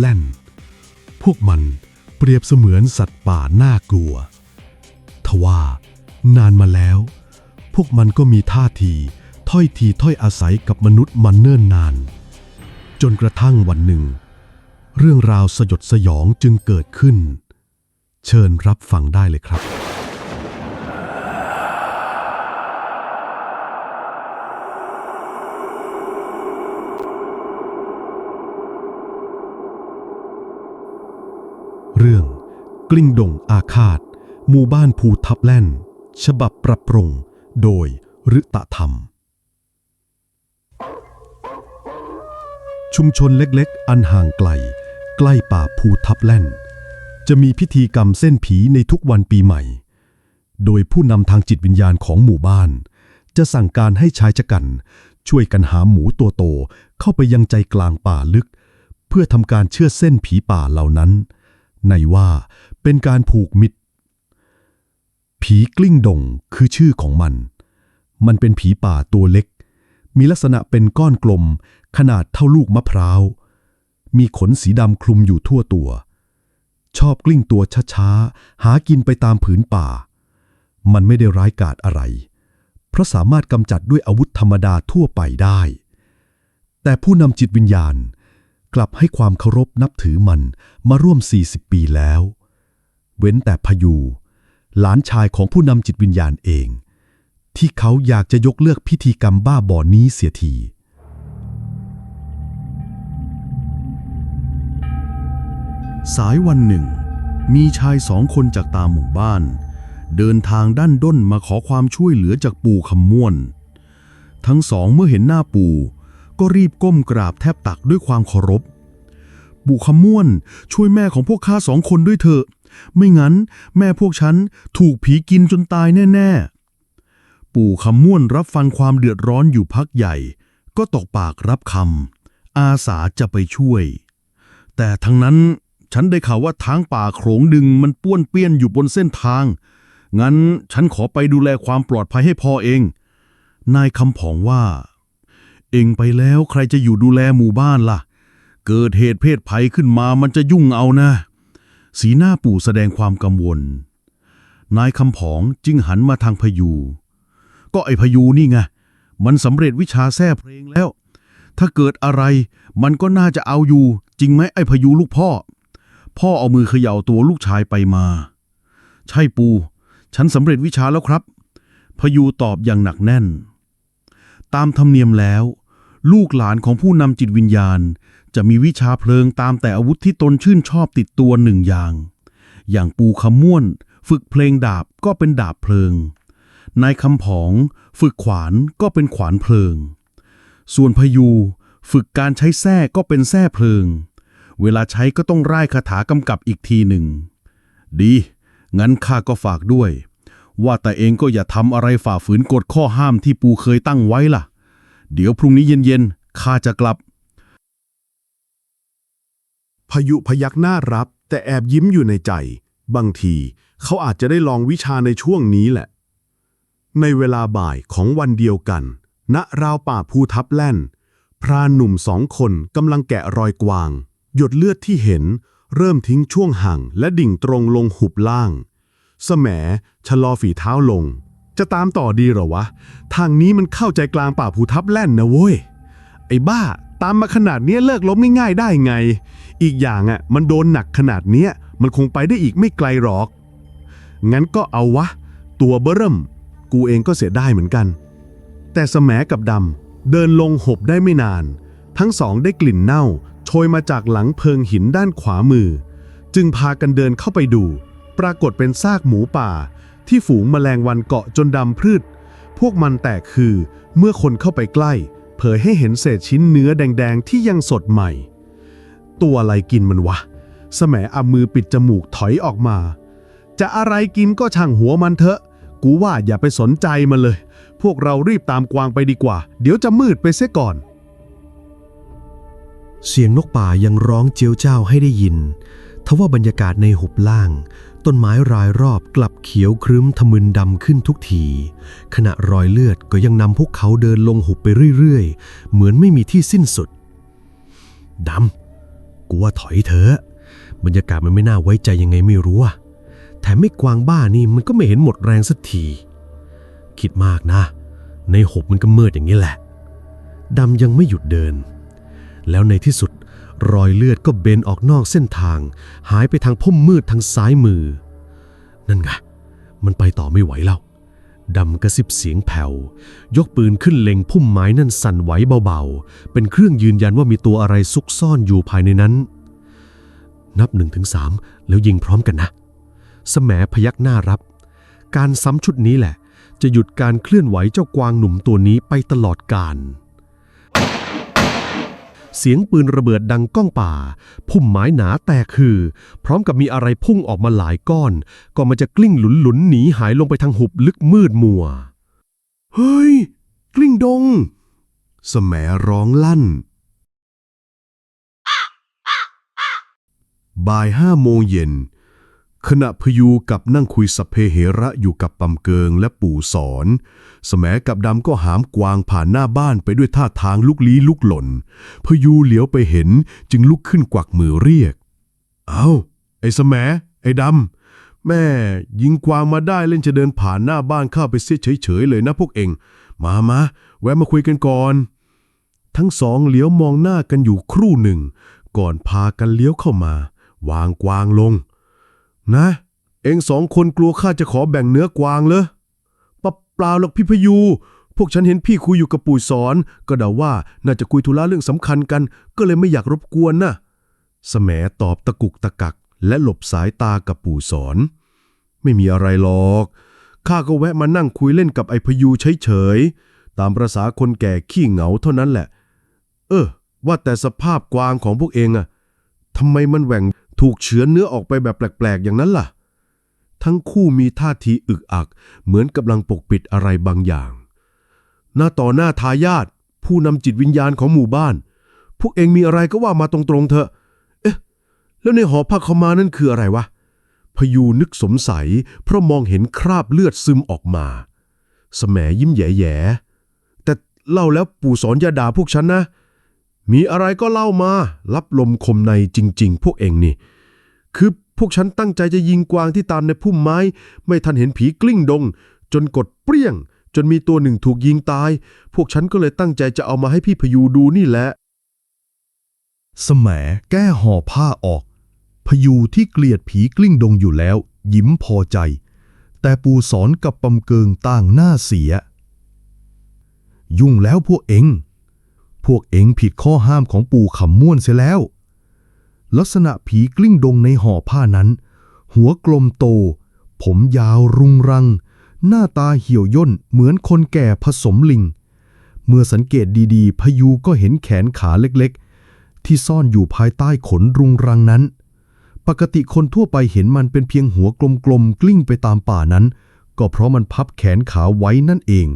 แล่น พวกมันเปรียบเสมือนสัตว์ป่าน่ากลัว ทว่านานมาแล้ว พวกมันก็มีท่าทีถ้อยทีถ้อยอาศัยกับมนุษย์มันเนิ่นนาน จนกระทั่งวันหนึ่ง เรื่องราวสยดสยองจึงเกิดขึ้น เชิญรับฟังได้เลยครับ เรื่อง กลิ้งดงอาคาต หมู่บ้านภูทับแล่น ฉบับปรับปรุง โดยฤตะธรรม ชุมชนเล็กๆ อันห่างไกล ใกล้ป่าภูทับแล่น จะมีพิธีกรรมเส้นผีในทุกวันปีใหม่ โดยผู้นำทางจิตวิญญาณของหมู่บ้าน จะสั่งการให้ชายชะกัน ช่วยกันหาหมูตัวโตเข้าไปยังใจกลางป่าลึกเพื่อทำการเชื่อเส้นผีป่าเหล่านั้น ในว่าเป็นการผูกมิตร ผีกลิ้งดงคือชื่อของมัน มันเป็นผีป่าตัวเล็ก มีลักษณะเป็นก้อนกลม ขนาดเท่าลูกมะพร้าว มีขนสีดำคลุมอยู่ทั่วตัว ชอบกลิ้งตัวช้าๆ หากินไปตามผืนป่า มันไม่ได้ร้ายกาจอะไร เพราะสามารถกำจัดด้วยอาวุธธรรมดาทั่วไปได้ แต่ผู้นำจิตวิญญาณ กลับให้ความเคารพนับถือมันมาร่วม 40 ปีแล้ว เว้นแต่พยู หลานชายของผู้นำจิตวิญญาณเอง ที่เขาอยากจะยกเลิกพิธีกรรมบ้าบอนี้เสียทีสายวันหนึ่ง มีชายสองคนจากตามหมู่บ้าน เดินทางด้านด้นมาขอความช่วยเหลือจากปู่คำม่วน ทั้งสองเมื่อเห็นหน้าปู่ ก็รีบก้มกราบแทบตักด้วยความเคารพปู่คำม่วน ช่วยแม่ของพวกข้าสองคนด้วยเถอะ ไม่งั้น แม่พวกฉันถูกผีกินจนตายแน่ ๆ ปู่คำม่วนรับฟังความเดือดร้อนอยู่พักใหญ่ ก็ตกปากรับคำอาสาจะไปช่วย แต่ทั้งนั้นฉันได้ข่าวว่าทางป่าโขงดึงมันป้วนเปี้ยนอยู่บนเส้นทาง งั้นฉันขอไปดูแลความปลอดภัยให้พ่อเอง นายคำผองว่า เองไปแล้วใครจะอยู่ดูแลหมู่บ้านล่ะ เกิดเหตุเพศภัยขึ้นมามันจะยุ่งเอานะ สีหน้าปู่แสดงความกังวล นายคำผองจึงหันมาทางพยู ก็ไอพยูนี่ไง มันสำเร็จวิชาแท้เพลงแล้ว ถ้าเกิดอะไรมันก็น่าจะเอาอยู่ จริงไหมไอ้พยูลูกพ่อ พ่อเอามือเขย่าตัวลูกชายไปมา ใช่ปู ฉันสำเร็จวิชาแล้วครับพยูตอบอย่างหนักแน่น ตามธรรมเนียมแล้ว ลูกหลานของผู้นำจิตวิญญาณ จะมีวิชาเพลิงตามแต่อาวุธที่ตนชื่นชอบติดตัวหนึ่งอย่าง อย่างปูขม่วน ฝึกเพลงดาบก็เป็นดาบเพลิง นายคำผอง ฝึกขวานก็เป็นขวานเพลิง ส่วนพยู ฝึกการใช้แส้ก็เป็นแส้เพลิง เวลาใช้ก็ต้องร่ายคาถากำกับอีกทีหนึ่ง ดี งั้นข้าก็ฝากด้วย ว่าแต่เองก็อย่าทำอะไรฝ่าฝืนกฎข้อห้ามที่ปูเคยตั้งไว้ล่ะ เดี๋ยวพรุ่งนี้เย็นๆข้าจะกลับ พายุพยักหน้ารับ แต่แอบยิ้มอยู่ในใจ บางที เขาอาจจะได้ลองวิชาในช่วงนี้แหละ ในเวลาบ่ายของวันเดียวกัน ณราวป่าภูทับแล่น พรานหนุ่มสองคนกำลังแกะรอยกวาง หยดเลือดที่เห็น เริ่มทิ้งช่วงห่างและดิ่งตรงลงหุบล่างสแหมชะลอฝีเท้าลง จะตามต่อดีหรอวะ ทางนี้มันเข้าใจกลางป่าภูทับแล่นนะเว้ย ไอ้บ้า ตามมาขนาดเนี้ยเลิกล้มง่ายๆได้ไง อีกอย่างอะมันโดนหนักขนาดเนี้ยมันคงไปได้อีกไม่ไกลหรอก งั้นก็เอาวะ ตัวเบิ่ม กูเองก็เสียได้เหมือนกัน แต่สแมกับดำเดินลงหบได้ไม่นาน ทั้งสองได้กลิ่นเน่าโชยมาจากหลังเพิงหินด้านขวามือ จึงพากันเดินเข้าไปดู ปรากฏเป็นซากหมูป่า ที่ฝูงแมลงวันเกาะจนดำพืช พวกมันแตกคือ เมื่อคนเข้าไปใกล้ เผยให้เห็นเศษชิ้นเนื้อแดง ๆ ที่ยังสดใหม่ ตัวอะไรกินมันวะสแหมอามือปิดจมูกถอยออกมา จะอะไรกินก็ช่างหัวมันเถอะ กูว่าอย่าไปสนใจมันเลย พวกเรารีบตามกวางไปดีกว่า เดี๋ยวจะมืดไปเสียก่อนเสียงนกป่ายังร้องเจียวเจ้าให้ได้ยิน ทว่าบรรยากาศในหุบล่าง ต้นไม้รายรอบกลับเขียวครึ้มทะมึนดำขึ้นทุกที ขณะรอยเลือดก็ยังนำพวกเขาเดินลงหุบไปเรื่อยๆ เหมือนไม่มีที่สิ้นสุดดำกูว่าถอยเถอะบรรยากาศมันไม่น่าไว้ใจยังไงไม่รู้อะแถมไม่กวางบ้านี่มันก็ไม่เห็นหมดแรงสักที คิดมากนะ ในหบมันก็มืดอย่างนี้แหละดำยังไม่หยุดเดิน แล้วในที่สุด รอยเลือดก็เบนออกนอกเส้นทาง หายไปทางพุ่มมืดทางซ้ายมือ นั่นไง มันไปต่อไม่ไหวแล้วดำกระซิบเสียงแผ่ว ยกปืนขึ้นเล็งพุ่มไม้นั่นสั่นไหวเบาๆ เป็นเครื่องยืนยันว่ามีตัวอะไรซุกซ่อนอยู่ภายในนั้น นับหนึ่งถึงสามแล้วยิงพร้อมกันนะสแหมพยักหน้ารับ การซ้ำชุดนี้แหละ จะหยุดการเคลื่อนไหวเจ้ากวางหนุ่มตัวนี้ไปตลอดกาล เสียงปืนระเบิดดังก้องป่า พุ่มไม้หนาแตกคือ พร้อมกับมีอะไรพุ่งออกมาหลายก้อน ก็มันจะกลิ้งหลุนหลุนหนีหายลงไปทางหุบลึกมืดมัว เฮ้ย กลิ้งดงสแหมร้องลั่น บ่ายห้าโมงเย็น ขณะพยูกับนั่งคุยสัพเพเหระอยู่กับปำเกิงและปู่สอนสแหมกับดำก็หามกวางผ่านหน้าบ้านไปด้วยท่าทางลุกลี้ลุกหล่น พยูเหลียวไปเห็นจึงลุกขึ้นกวักมือเรียก เอาไอ้สแหมไอ้ดำ แม่ยิงกวางมาได้เล่นจะเดินผ่านหน้าบ้านข้าไปเสียเฉยๆเลยนะพวกเอง มามาแวะมาคุยกันก่อน ทั้งสองเหลียวมองหน้ากันอยู่ครู่หนึ่ง ก่อนพากันเลี้ยวเข้ามา วางกวางลง นะ เองสองคนกลัวข้าจะขอแบ่งเนื้อกวางเหรอปะเปล่าหรอกพี่พยู พวกฉันเห็นพี่คุยอยู่กับปู่สอน ก็เดาว่าน่าจะคุยธุระเรื่องสำคัญกัน ก็เลยไม่อยากรบกวนนะสแหมตอบตะกุกตะกัก และหลบสายตากับปู่สอน ไม่มีอะไรหรอก ข้าก็แวะมานั่งคุยเล่นกับไอ้พยูเฉยๆ ตามประษาคนแก่ขี้เหงาเท่านั้นแหละ เออ ว่าแต่สภาพกวางของพวกเองอะทำไมมันแหว่ง ถูกเฉือนเนื้อออกไปแบบแปลกๆ อย่างนั้นล่ะ ทั้งคู่มีท่าทีอึกอัก เหมือนกำลังปกปิดอะไรบางอย่าง หน้าต่อหน้าทายาทผู้นำจิตวิญญาณของหมู่บ้าน พวกเองมีอะไรก็ว่ามาตรงๆเถอะ เอ๊ะ แล้วในหอผ้าขามานั่นคืออะไรวะ พยูนึกสงสัย เพราะมองเห็นคราบเลือดซึมออกมาสแหมยิ้มแย่ๆแต่เล่าแล้วปู่สอนยาด่าพวกฉันนะ มีอะไรก็เล่ามา รับลมคมในจริง ๆ พวกเองนี่ คือพวกฉันตั้งใจจะยิงกวางที่ตามในพุ่มไม้ ไม่ทันเห็นผีกลิ้งดง จนกดเปรี้ยง จนมีตัวหนึ่งถูกยิงตาย พวกฉันก็เลยตั้งใจจะเอามาให้พี่พยูดูนี่แหละสแหมแก้ห่อผ้าออก พยูที่เกลียดผีกลิ้งดงอยู่แล้ว ยิ้มพอใจ แต่ปูสอนกับปำเกิงต่างหน้าเสีย ยุ่งแล้วพวกเอง พวกเองผิดข้อห้ามของปู่ขำม่วนเสียแล้ว ลักษณะผีกลิ้งดงในห่อผ้านั้น หัวกลมโต ผมยาวรุงรัง หน้าตาเหี่ยวย่นเหมือนคนแก่ผสมลิง เมื่อสังเกตดีๆ พยูก็เห็นแขนขาเล็กๆ ที่ซ่อนอยู่ภายใต้ขนรุงรังนั้น ปกติคนทั่วไปเห็นมันเป็นเพียงหัวกลมๆกลิ้งไปตามป่านั้น ก็เพราะมันพับแขนขาไว้นั่นเอง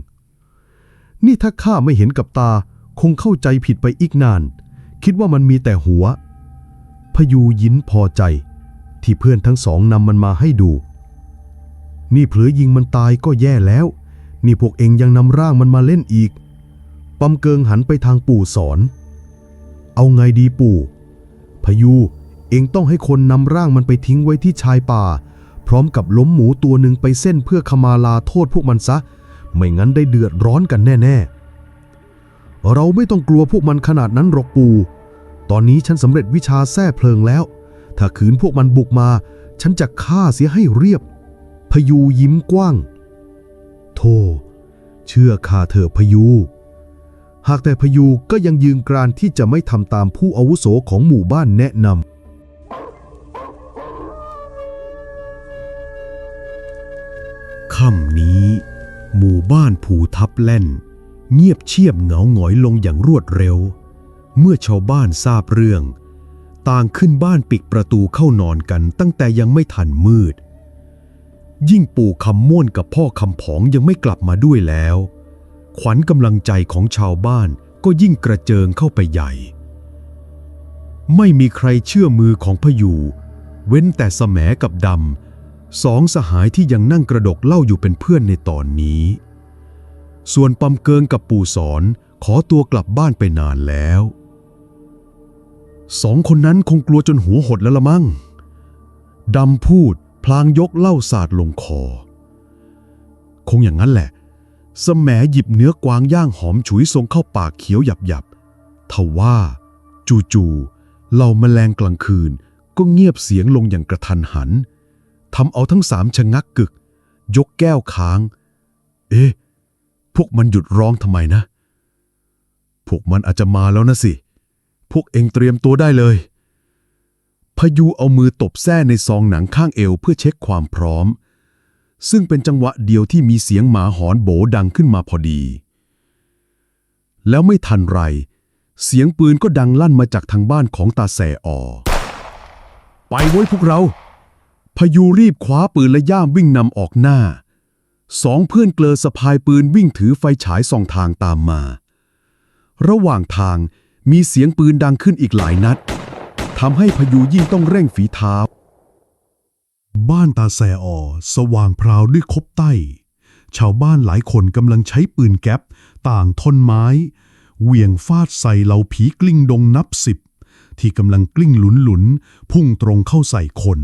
นี่ถ้าข้าไม่เห็นกับตา คงเข้าใจผิดไปอีกนาน คิดว่ามันมีแต่หัว พยูยิ้นพอใจ ที่เพื่อนทั้งสองนำมันมาให้ดู นี่เผลอยิงมันตายก็แย่แล้ว นี่พวกเองยังนำร่างมันมาเล่นอีกปำเกิงหันไปทางปู่สอน เอาไงดีปู่ พยูเองต้องให้คนนำร่างมันไปทิ้งไว้ที่ชายป่า พร้อมกับล้มหมูตัวหนึ่งไปเส้นเพื่อขมาลาโทษพวกมันซะ ไม่งั้นได้เดือดร้อนกันแน่ ๆ เราไม่ต้องกลัวพวกมันขนาดนั้นหรอกปู่ ตอนนี้ฉันสำเร็จวิชาแท้เพลิงแล้ว ถ้าขืนพวกมันบุกมา ฉันจะฆ่าเสียให้เรียบ พยูยิ้มกว้าง โธ่ เชื่อข้าเถอะพยู หากแต่พยูก็ยังยืนกรานที่จะไม่ทำตามผู้อาวุโสของหมู่บ้านแนะนำค่ำนี้ หมู่บ้านผูทับแล่น เงียบเชียบเหงาหงอยลงอย่างรวดเร็ว เมื่อชาวบ้านทราบเรื่อง ต่างขึ้นบ้านปิดประตูเข้านอนกันตั้งแต่ยังไม่ทันมืด ยิ่งปู่คำม่วนกับพ่อคำผองยังไม่กลับมาด้วยแล้ว ขวัญกำลังใจของชาวบ้านก็ยิ่งกระเจิงเข้าไปใหญ่ ไม่มีใครเชื่อมือของพยูเว้นแต่สแหมกับดำสองสหายที่ยังนั่งกระดกเล่าอยู่เป็นเพื่อนในตอนนี้ ส่วนปำเกิงกับปู่สอนขอตัวกลับบ้านไปนานแล้วสองคนนั้นคงกลัวจนหัวหดแล้วละมั้งดำพูดพลางยกเหล้าสาดลงคอ คงอย่างนั้นแหละสแหมหยิบเนื้อกวางย่างหอมฉุยทรงเข้าปากเขียวหยับหยับทว่าจู่ๆเหล่าแมลงกลางคืนก็เงียบเสียงลงอย่างกระทันหันทำเอาทั้งสามชะงักกึก ยกแก้วค้าง เอ๊ะ พวกมันหยุดร้องทำไมนะ พวกมันอาจจะมาแล้วนะสิ พวกเองเตรียมตัวได้เลยพยูเอามือตบแส้ในซองหนังข้างเอวเพื่อเช็คความพร้อม ซึ่งเป็นจังหวะเดียวที่มีเสียงหมาหอนโบดังขึ้นมาพอดี แล้วไม่ทันไร เสียงปืนก็ดังลั่นมาจากทางบ้านของตาแสออ ไปไว้พวกเราพยูรีบคว้าปืนและย่ามวิ่งนำออกหน้า สองเพื่อนเกลอสะพายปืนวิ่งถือไฟฉายส่องทางตามมา ระหว่างทางมีเสียงปืนดังขึ้นอีกหลายนัดทำให้พยูยิ่งต้องเร่งฝีเท้า บ้านตาแซออสว่างพราวด้วยคบไต้ ชาวบ้านหลายคนกำลังใช้ปืนแก๊ป ต่างท่อนไม้ เหวี่ยงฟาดใส่เหล่าผีกลิ้งดงนับสิบ ที่กำลังกลิ้งหลุนหลุนๆพุ่งตรงเข้าใส่คน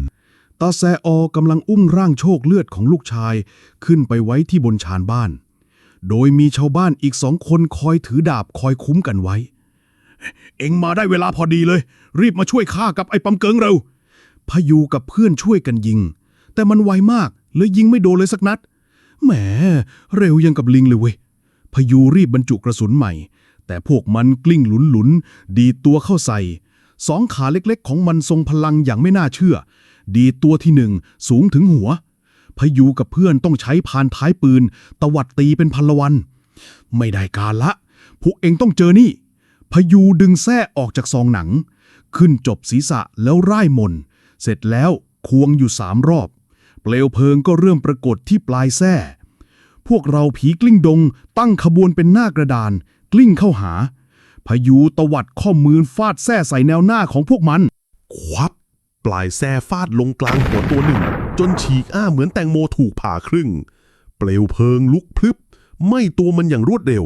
ตาแซออกำลังอุ้มร่างโชคเลือดของลูกชาย ขึ้นไปไว้ที่บนชานบ้าน โดยมีชาวบ้านอีกสองคนคอยถือดาบคอยคุ้มกันไว้ เอ็งมาได้เวลาพอดีเลย รีบมาช่วยข้ากับไอ้ปั๊มเกิงเร็วพยูกับเพื่อนช่วยกันยิง แต่มันไวมากเลยยิงไม่โดนเลยสักนัด แหม เร็วยังกับลิงเลยเว้ยพยูรีบบรรจุกระสุนใหม่ แต่พวกมันกลิ้งหลุนหลุนๆดีตัวเข้าใส่สองขาเล็กๆ ของมันทรงพลังอย่างไม่น่าเชื่อ ดีตัวที่หนึ่งสูงถึงหัว พยูกับเพื่อนต้องใช้พานท้ายปืน ตวัดตีเป็นพันละวัน ไม่ได้การละ พวกเองต้องเจอนี่ พยูดึงแส้ออกจากซองหนัง ขึ้นจบศีรษะแล้วร่ายมน เสร็จแล้วควงอยู่สามรอบ เปลวเพลิงก็เริ่มปรากฏที่ปลายแส้พวกเราผีกลิ้งดง ตั้งขบวนเป็นหน้ากระดาน กลิ้งเข้าหาพยูตวัดข้อมือฟาดแส้ใส่แนวหน้าของพวกมัน ควับ ปลายแส้ฟาดลงกลางหัวตัวหนึ่ง จนฉีกอ้าเหมือนแตงโมถูกผ่าครึ่ง เปลวเพลิงลุกพลึบไหม้ตัวมันอย่างรวดเร็ว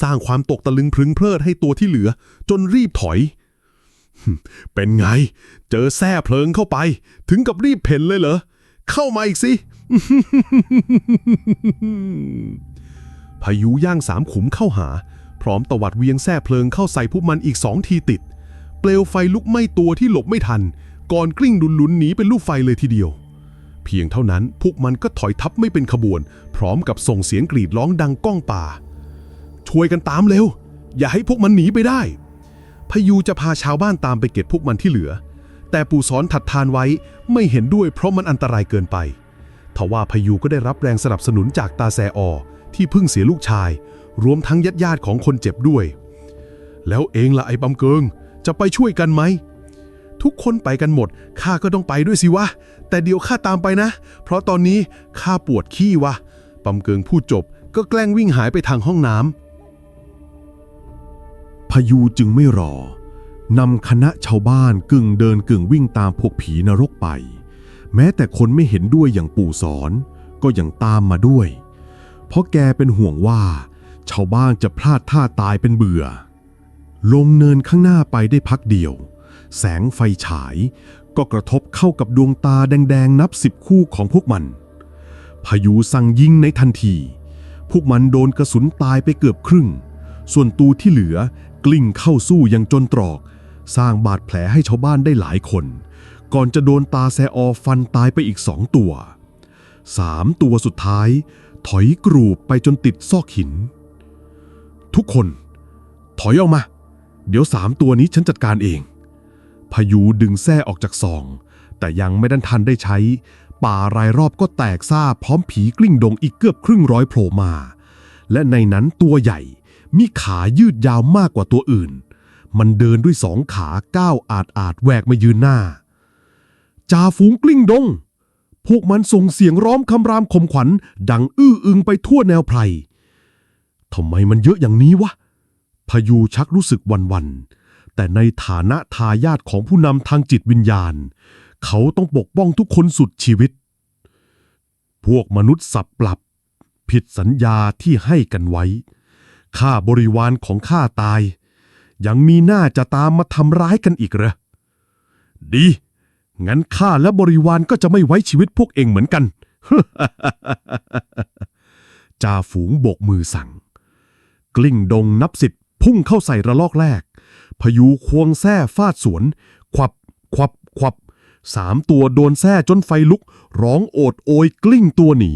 สร้างความตกตะลึงพรึงเพลิดให้ตัวที่เหลือ จนรีบถอย เป็นไง เจอแส้เพลิงเข้าไป ถึงกับรีบเพ่นเลยเหรอ เข้ามาอีกสิพายุย่างสามขุมเข้าหา พร้อมตวัดเวียงแส้เพลิงเข้าใส่พวกมันอีกสองทีติด เปลวไฟลุกไหม้ตัวที่หลบไม่ทัน ก่อนกลิ้งดุนลุนหนีเป็นลูกไฟเลยทีเดียว เพียงเท่านั้นพวกมันก็ถอยทับไม่เป็นขบวน พร้อมกับส่งเสียงกรีดร้องดังก้องป่า ช่วยกันตามเร็ว อย่าให้พวกมันหนีไปได้ พยูจะพาชาวบ้านตามไปเก็บพวกมันที่เหลือ แต่ปู่สอนถัดทานไว้ไม่เห็นด้วยเพราะมันอันตรายเกินไปทว่าพยูก็ได้รับแรงสนับสนุนจากตาแซออที่เพิ่งเสียลูกชาย รวมทั้งญาติญาติของคนเจ็บด้วย แล้วเองล่ะไอ้ปั๊มเกิง จะไปช่วยกันไหม ทุกคนไปกันหมด ข้าก็ต้องไปด้วยสิวะ แต่เดี๋ยวข้าตามไปนะ เพราะตอนนี้ข้าปวดขี้วะปั๊มเกิงพูดจบก็แกล้งวิ่งหายไปทางห้องน้ำพยูจึงไม่รอนำคณะชาวบ้านกึ่งเดินกึ่งวิ่งตามพวกผีนรกไป แม้แต่คนไม่เห็นด้วยอย่างปู่สอน ก็ยังตามมาด้วย เพราะแกเป็นห่วงว่า ชาวบ้านจะพลาดท่าตายเป็นเบื่อ ลงเนินข้างหน้าไปได้พักเดียว แสงไฟฉาย ก็กระทบเข้ากับดวงตาแดงๆ นับสิบคู่ของพวกมัน พายุสั่งยิงในทันที พวกมันโดนกระสุนตายไปเกือบครึ่ง ส่วนตูที่เหลือกลิ้งเข้าสู้อย่างจนตรอก สร้างบาดแผลให้ชาวบ้านได้หลายคน ก่อนจะโดนตาแซออฟันตายไปอีกสองตัวสามตัวสุดท้าย ถอยกรูปไปจนติดซอกหิน ทุกคน ถอยออกมา เดี๋ยวสามตัวนี้ฉันจัดการเอง พายุดึงแส้ออกจากซอง แต่ยังไม่ดันทันได้ใช้ ป่ารายรอบก็แตกซ่าพร้อมผีกลิ้งดงอีกเกือบครึ่งร้อยโผล่มา และในนั้นตัวใหญ่ มีขายืดยาวมากกว่าตัวอื่น มันเดินด้วยสองขาก้าวอาดอาดแหวกมายืนหน้าจ่าฝูงกลิ้งดง พวกมันส่งเสียงร้องคำรามข่มขวัญ ดังอื้ออึงไปทั่วแนวไพรทำไมมันเยอะอย่างนี้วะพายุชักรู้สึกวันวัน แต่ในฐานะทายาทของผู้นำทางจิตวิญญาณ เขาต้องปกป้องทุกคนสุดชีวิต พวกมนุษย์สับปรับ ผิดสัญญาที่ให้กันไว้ ข้าบริวารของข้าตาย ยังมีหน้าจะตามมาทำร้ายกันอีกเหรอ ดี งั้นข้าและบริวารก็จะไม่ไว้ชีวิตพวกเองเหมือนกัน จ่าฝูงโบกมือสั่ง กลิ้งดงนับสิบพุ่งเข้าใส่ระลอกแรก พายุควงแส้ฟาดสวน ควับ ควับ ควับ สามตัวโดนแส้จนไฟลุก ร้องโอดโอยกลิ้งตัวหนี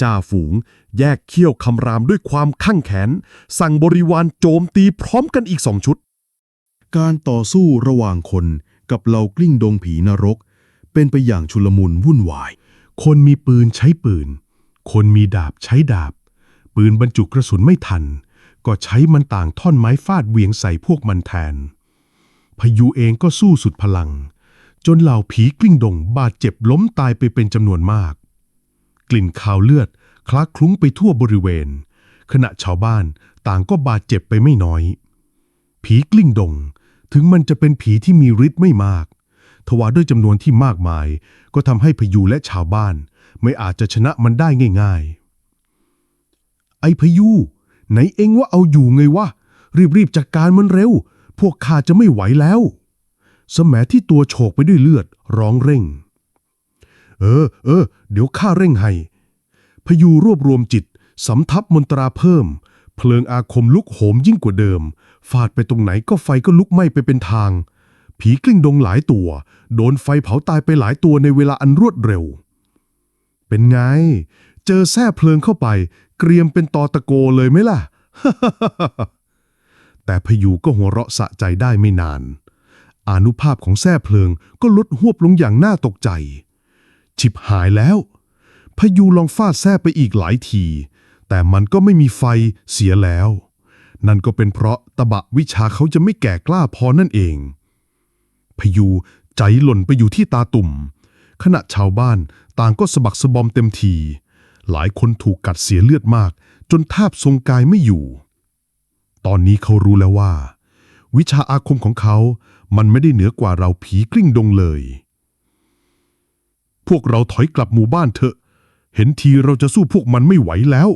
จ่าฝูงแยกเขี้ยวคำรามด้วยความข้างแขน สั่งบริวารโจมตีพร้อมกันอีกสองชุด การต่อสู้ระหว่างคนกับเหล่ากลิ้งดงผีนรก เป็นไปอย่างชุลมุนวุ่นวาย คนมีปืนใช้ปืน คนมีดาบใช้ดาบ ปืนบรรจุกระสุนไม่ทัน ก็ใช้มันต่างท่อนไม้ฟาดเหวียงใส่พวกมันแทนพายุเองก็สู้สุดพลัง จนเหล่าผีกลิ้งดงบาดเจ็บล้มตายไปเป็นจำนวนมาก กลิ่นคาวเลือดคล้าคลุ้งไปทั่วบริเวณ ขณะชาวบ้านต่างก็บาดเจ็บไปไม่น้อย ผีกลิ้งดง ถึงมันจะเป็นผีที่มีฤทธิ์ไม่มาก ทว่าด้วยจำนวนที่มากมาย ก็ทำให้พยูและชาวบ้าน ไม่อาจจะชนะมันได้ง่าย ๆ ไอพยู ไหนเองว่าเอาอยู่ไงวะ รีบๆจัดการมันเร็ว พวกข้าจะไม่ไหวแล้ว สมแที่ตัวโฉกไปด้วยเลือดร้องเร่ง เออ เออ เดี๋ยวข้าเร่งให้ พยูรวบรวมจิต สำทับมนตราเพิ่ม เพลิงอาคมลุกโหมยิ่งกว่าเดิม ฟาดไปตรงไหนก็ไฟก็ลุกไหม้ไปเป็นทาง ผีกลิ้งดงหลายตัว โดนไฟเผาตายไปหลายตัวในเวลาอันรวดเร็ว เป็นไง เจอแส้เพลิงเข้าไป เกรียมเป็นตอตะโกเลยไหมล่ะ แต่พยูก็หัวเราะสะใจได้ไม่นาน อานุภาพของแส้เพลิงก็ลดหวบลงอย่างน่าตกใจ ฉิบหายแล้ว พยูลองฟาดแส้ไปอีกหลายที แต่มันก็ไม่มีไฟเสียแล้ว นั่นก็เป็นเพราะตะบะวิชาเขาจะไม่แก่กล้าพอนั่นเอง พยูใจหล่นไปอยู่ที่ตาตุ่ม ขณะชาวบ้านต่างก็สะบักสะบอมเต็มที หลายคนถูกกัดเสียเลือดมาก จนแทบทรงกายไม่อยู่ ตอนนี้เขารู้แล้วว่า วิชาอาคมของเขา มันไม่ได้เหนือกว่าเราผีกลิ้งดงเลย พวกเราถอยกลับหมู่บ้านเถอะ เห็นทีเราจะสู้พวกมันไม่ไหวแล้ว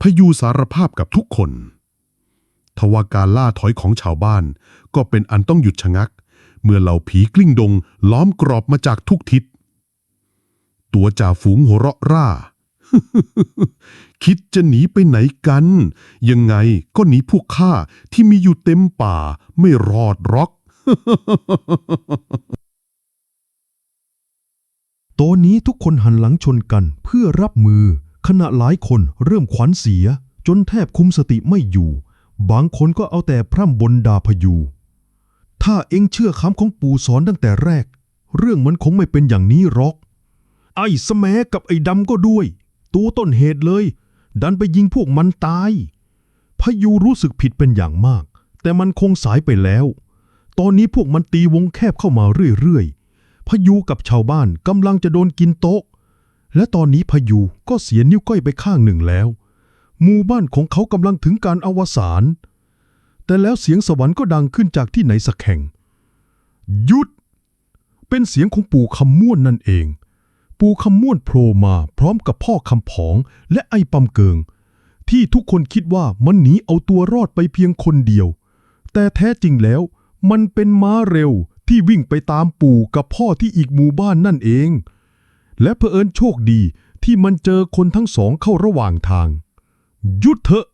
พยูสารภาพกับทุกคนทว่าการล่าถอยของชาวบ้าน ก็เป็นอันต้องหยุดชะงัก เมื่อเหล่าผีกลิ้งดง ล้อมกรอบมาจากทุกทิศ ตัวจ่าฝูงหัวเราะร่า คิดจะหนีไปไหนกัน ยังไงก็หนีพวกข้าที่มีอยู่เต็มป่าไม่รอดรอก ตอนนี้ทุกคนหันหลังชนกันเพื่อรับมือ ขณะหลายคนเริ่มขวัญเสีย จนแทบคุมสติไม่อยู่ บางคนก็เอาแต่พร่ำบนดาพยู ถ้าเอ็งเชื่อคำของปู่สอนตั้งแต่แรก เรื่องมันคงไม่เป็นอย่างนี้หรอก ไอ้สแมกับไอ้ดำก็ด้วย ตัวต้นเหตุเลย ดันไปยิงพวกมันตาย พยูรู้สึกผิดเป็นอย่างมาก แต่มันคงสายไปแล้ว ตอนนี้พวกมันตีวงแคบเข้ามาเรื่อยๆ พยูกับชาวบ้านกำลังจะโดนกินโต๊ะ และตอนนี้พยูก็เสียนิ้วก้อยไปข้างหนึ่งแล้ว หมู่บ้านของเขากำลังถึงการอวสานแต่แล้วเสียงสวรรค์ก็ดังขึ้นจากที่ไหนสักแห่งหยุด เป็นเสียงของปู่คำม่วนนั่นเอง ปูคำม่วนโผล่มาพร้อมกับพ่อคำผองและไอ้ปำเกิง ที่ทุกคนคิดว่ามันหนีเอาตัวรอดไปเพียงคนเดียว แต่แท้จริงแล้ว มันเป็นม้าเร็วที่วิ่งไปตามปู่กับพ่อที่อีกหมู่บ้านนั่นเอง และเผอิญโชคดีที่มันเจอคนทั้งสองเข้าระหว่างทางหยุดเถอะ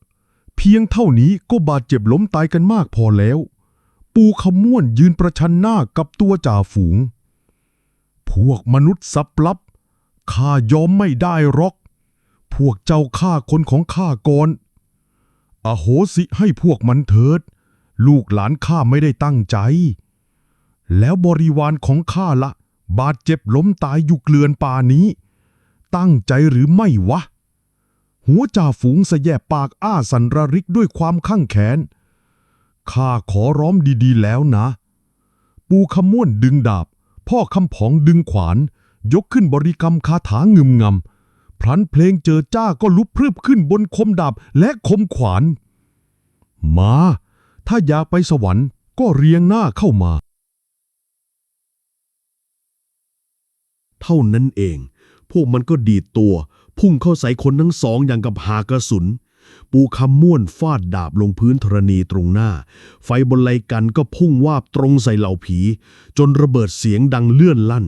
เพียงเท่านี้ก็บาดเจ็บล้มตายกันมากพอแล้ว ปูขม่วนยืนประชันหน้ากับตัวจ่าฝูง พวกมนุษย์สับลับ ข้ายอมไม่ได้หรอก พวกเจ้าฆ่าคนของข้าก่อน อโหสิให้พวกมันเถิด ลูกหลานข้าไม่ได้ตั้งใจ แล้วบริวารของข้าละ บาดเจ็บล้มตายอยู่เกลือนป่านี้ ตั้งใจหรือไม่วะ หัวจ่าฝูงสแยบปากอ้าสันระริกด้วยความข้างแขน ข้าขอร้อมดีๆแล้วนะ ปูขม่วนดึงดาบ พ่อคำผองดึงขวาน ยกขึ้นบริกรรมคาถางึมงำพลันเพลงเจอจ้าก็ลุกพรึบขึ้นบนคมดาบและคมขวาน มา ถ้าอยากไปสวรรค์ก็เรียงหน้าเข้ามา เท่านั้นเอง พวกมันก็ดีดตัว พุ่งเข้าใส่คนทั้งสองอย่างกับหากระสุน ปูคำม่วนฟาดดาบลงพื้นธรณีตรงหน้า ไฟบนไลกันก็พุ่งวาบตรงใส่เหล่าผี จนระเบิดเสียงดังเลื่อนลั่น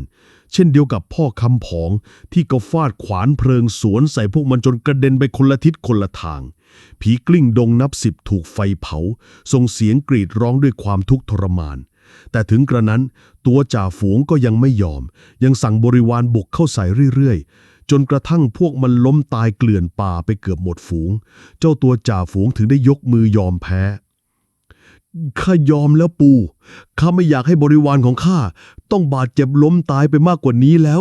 เช่นเดียวกับพ่อคำผอง ที่ก็ฟาดขวานเพลิงสวนใส่พวกมันจนกระเด็นไปคนละทิศคนละทาง ผีกลิ้งดงนับสิบถูกไฟเผา ส่งเสียงกรีดร้องด้วยความทุกข์ทรมาน แต่ถึงกระนั้นตัวจ่าฝูงก็ยังไม่ยอม ยังสั่งบริวารบุกเข้าใส่เรื่อยๆ จนกระทั่งพวกมันล้มตายเกลื่อนป่าไปเกือบหมดฝูง เจ้าตัวจ่าฝูงถึงได้ยกมือยอมแพ้ ข้ายอมแล้วปู่ ข้าไม่อยากให้บริวารของข้าต้องบาดเจ็บล้มตายไปมากกว่านี้แล้ว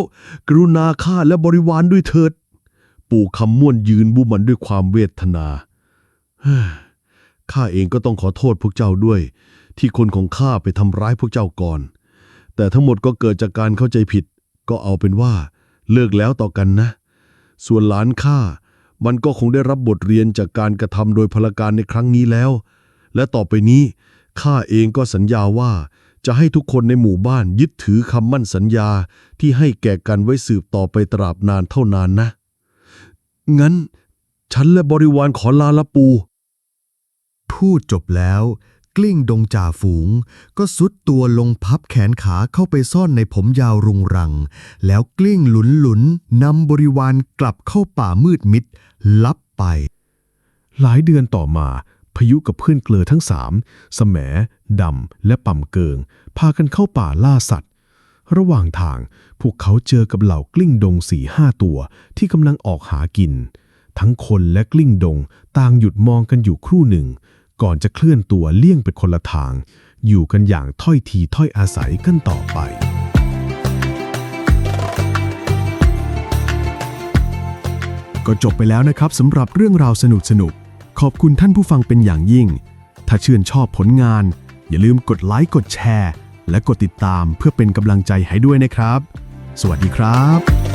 กรุณาข้าและบริวารด้วยเถิด ปู่คำม่วนยืนบุมันด้วยความเวทนา ข้าเองก็ต้องขอโทษพวกเจ้าด้วย ที่คนของข้าไปทำร้ายพวกเจ้าก่อน แต่ทั้งหมดก็เกิดจากการเข้าใจผิด ก็เอาเป็นว่า เลิกแล้วต่อกันนะ ส่วนหลานข้า มันก็คงได้รับบทเรียนจากการกระทำโดยพลการในครั้งนี้แล้ว และต่อไปนี้ข้าเองก็สัญญาว่า จะให้ทุกคนในหมู่บ้านยึดถือคำมั่นสัญญาที่ให้แก่กันไว้สืบต่อไปตราบนานเท่านานนะ งั้น ฉันและบริวารขอลาละปู พูดจบแล้ว กลิ้งดงจ่าฝูง ก็สุดตัวลงพับแขนขาเข้าไปซ่อนในผมยาวรุงรัง แล้วกลิ้งหลุนหลุนนำบริวารกลับเข้าป่ามืดมิดลับไป หลายเดือนต่อมา พายุกับเพื่อนเกลือทั้งสามสแหมดำ และป่ำเกิง พากันเข้าป่าล่าสัตว์ ระหว่างทางพวกเขาเจอกับเหล่ากลิ้งดงสี่ห้าตัวที่กำลังออกหากิน ทั้งคนและกลิ้งดงต่างหยุดมองกันอยู่ครู่หนึ่ง ก่อนจะเคลื่อนตัวเลี่ยงไปคนละทาง อยู่กันอย่างถ้อยทีถ้อยอาศัยกันต่อไปก็จบไปแล้วนะครับสำหรับเรื่องราวสนุกๆ ขอบคุณท่านผู้ฟังเป็นอย่างยิ่ง ถ้าชื่นชอบผลงาน อย่าลืมกดไลค์กดแชร์ และกดติดตามเพื่อเป็นกำลังใจให้ด้วยนะครับ สวัสดีครับ